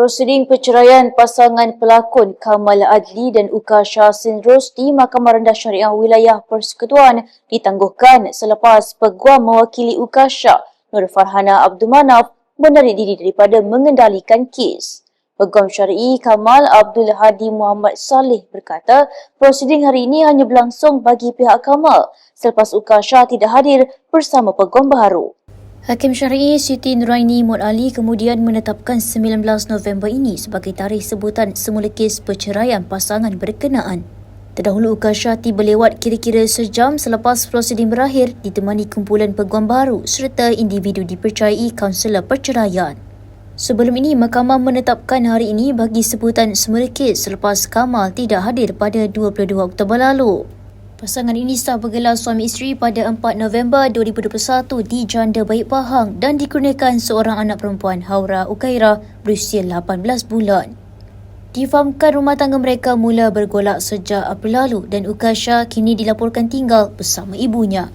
Prosiding perceraian pasangan pelakon Kamal Adli dan Uka Syahsin Ros di Mahkamah Rendah Syariah Wilayah Persekutuan ditangguhkan selepas peguam mewakili Uka Syah Nur Farhana Abdul Manaf menarik diri daripada mengendalikan kes. Peguam syar'i Kamal Abdul Hadi Muhammad Saleh berkata prosiding hari ini hanya berlangsung bagi pihak Kamal selepas Uka Syah tidak hadir bersama peguam baharu. Hakim Syar'i Siti Nuraini Mod Ali kemudian menetapkan 19 November ini sebagai tarikh sebutan semula kes perceraian pasangan berkenaan. Terdahulu Ukasha tiba lewat kira-kira sejam selepas prosiding berakhir ditemani kumpulan peguam baru serta individu dipercayai kaunselor perceraian. Sebelum ini, mahkamah menetapkan hari ini bagi sebutan semula kes selepas Kamal tidak hadir pada 22 Oktober lalu. Pasangan ini sah bergelar suami isteri pada 4 November 2021 di Janda Baik Pahang dan dikurniakan seorang anak perempuan Haura Ukaira berusia 18 bulan. Difahamkan rumah tangga mereka mula bergolak sejak April lalu dan Ukasha kini dilaporkan tinggal bersama ibunya.